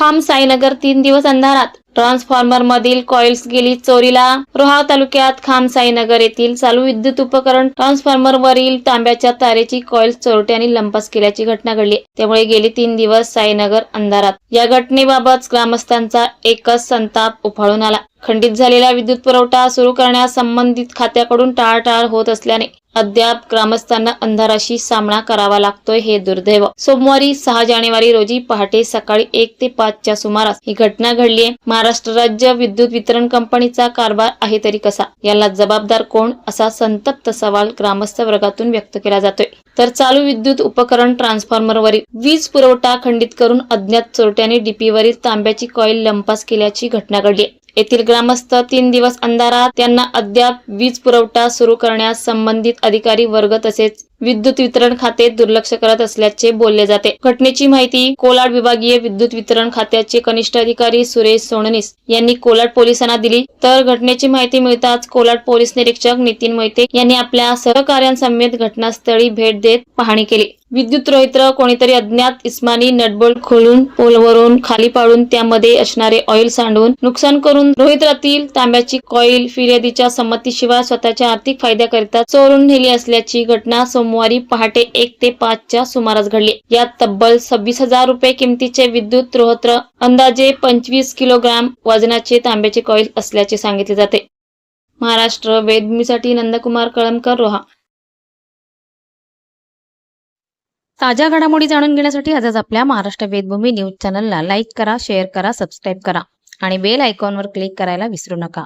खाम साईनगर तीन दिवस अंधारात. ट्रान्सफॉर्मर मधील कॉइल्स गेली चोरीला. रोहा तालुक्यात खाम साईनगर येथील चालू विद्युत उपकरण ट्रान्सफॉर्मर वरील तांब्याच्या तारेची कॉइल्स चोरट्यांनी लंपास केल्याची घटना घडली. त्यामुळे गेली तीन दिवस साईनगर अंधारात. या घटनेबाबत ग्रामस्थांचा एकच संताप उफाळून आला. खंडित झालेला विद्युत पुरवठा सुरू करण्यास संबंधित खात्याकडून टाळाटाळ होत असल्याने अद्याप ग्रामस्थांना अंधाराशी सामना करावा लागतोय हे दुर्दैव. सोमवारी सहा जानेवारी रोजी पहाटे सकाळी एक ते पाचच्या सुमारास ही घटना घडली आहे महाराष्ट्र राज्य विद्युत वितरण कंपनीचा कारभार आहे तरी कसा? याला जबाबदार कोण? असा संतप्त सवाल ग्रामस्थ वर्गातून व्यक्त केला जातोय. तर चालू विद्युत उपकरण ट्रान्सफॉर्मरवरील वीज पुरवठा खंडित करून अज्ञात चोरट्यांनी डीपीवरील तांब्याची कॉईल लंपास केल्याची घटना घडली आहे. येथील ग्रामस्थ तीन दिवस अंधारात त्यांना अद्याप वीज पुरवठा सुरू करण्यास संबंधित अधिकारी वर्ग तसेच विद्युत वितरण खाते दुर्लक्ष करत असल्याचे बोलले जाते. घटनेची माहिती कोलाड विभागीय विद्युत वितरण खात्याचे कनिष्ठ अधिकारी सुरेश सोननीस यांनी कोलाड पोलिसांना दिली. तर घटनेची माहिती मिळताच कोलाड पोलीस निरीक्षक नितीन मोहिते यांनी आपल्या सहकार्यांसमेत घटनास्थळी भेट देत पाहणी केली. विद्युत रोहित्र कोणीतरी अज्ञात इस्मानी नटबोल्ट खोलून पोलवरून खाली पाडून त्यामध्ये असणारे ऑइल सांडून नुकसान करून रोहित्रातील तांब्याची कॉईल फिर्यादीच्या संमतीशिवाय स्वतःच्या आर्थिक फायद्याकरिता चोरून नेली असल्याची घटना सोमवारी पहाटे एक ते पाचच्या सुमारास घडली. यात तब्बल सव्वीस हजार रुपये किमतीचे विद्युत रोहत्र अंदाजे पंचवीस किलोग्राम वजनाचे तांब्याचे कॉईल असल्याचे सांगितले जाते. महाराष्ट्र वेदभूमीसाठी नंदकुमार कळमकर रोहा. ताज्या घडामोडी जाणून घेण्यासाठी आजच आपल्या महाराष्ट्र वेदभूमी न्यूज चॅनलला लाईक करा शेअर करा सबस्क्राईब करा आणि बेल आयकॉनवर क्लिक करायला विसरू नका.